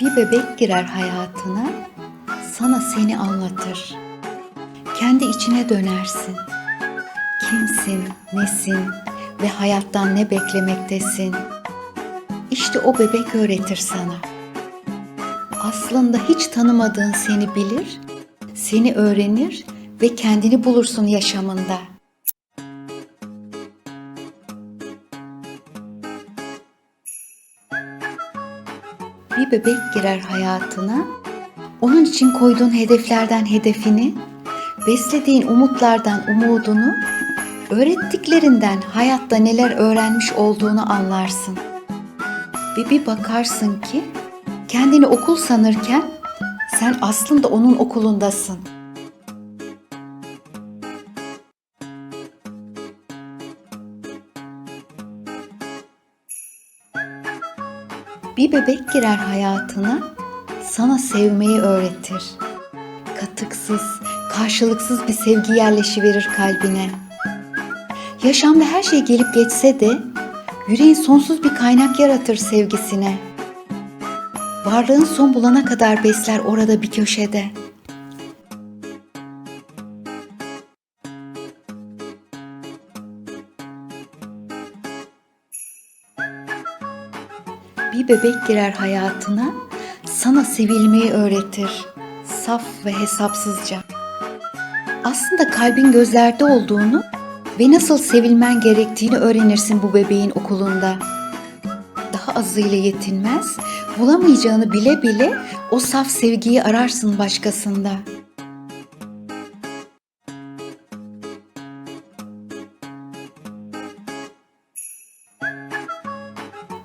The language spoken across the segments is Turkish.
Bir bebek girer hayatına, sana seni anlatır. Kendi içine dönersin. Kimsin, nesin ve hayattan ne beklemektesin? İşte o bebek öğretir sana. Aslında hiç tanımadığın seni bilir, seni öğrenir ve kendini bulursun yaşamında. Bir bebek girer hayatına, onun için koyduğun hedeflerden hedefini, beslediğin umutlardan umudunu, öğrettiklerinden hayatta neler öğrenmiş olduğunu anlarsın. Ve bir bakarsın ki kendini okul sanırken sen aslında onun okulundasın. Bir bebek girer hayatına, sana sevmeyi öğretir. Katıksız, karşılıksız bir sevgi yerleşiverir kalbine. Yaşamda her şey gelip geçse de yüreğin sonsuz bir kaynak yaratır sevgisine. Varlığın son bulana kadar besler orada bir köşede. Bir bebek girer hayatına, sana sevilmeyi öğretir. Saf ve hesapsızca. Aslında kalbin gözlerde olduğunu ve nasıl sevilmen gerektiğini öğrenirsin bu bebeğin okulunda. Daha azıyla yetinmez, bulamayacağını bile bile o saf sevgiyi ararsın başkasında.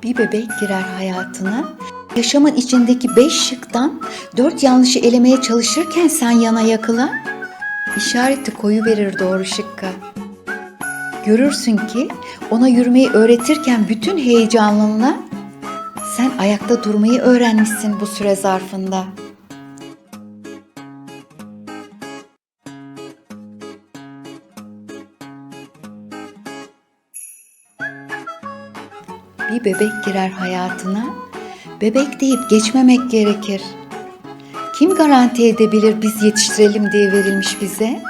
Bir bebek girer hayatına, yaşamın içindeki beş şıktan dört yanlışı elemeye çalışırken sen yana yakıla, işareti koyu verir doğru şıkka. Görürsün ki ona yürümeyi öğretirken bütün heyecanınla sen ayakta durmayı öğrenmişsin bu süre zarfında. Bir bebek girer hayatına, bebek deyip geçmemek gerekir. Kim garanti edebilir biz yetiştirelim diye verilmiş bize?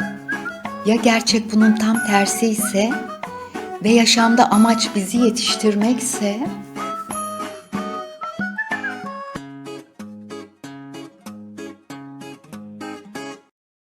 Ya gerçek bunun tam tersi ise ve yaşamda amaç bizi yetiştirmekse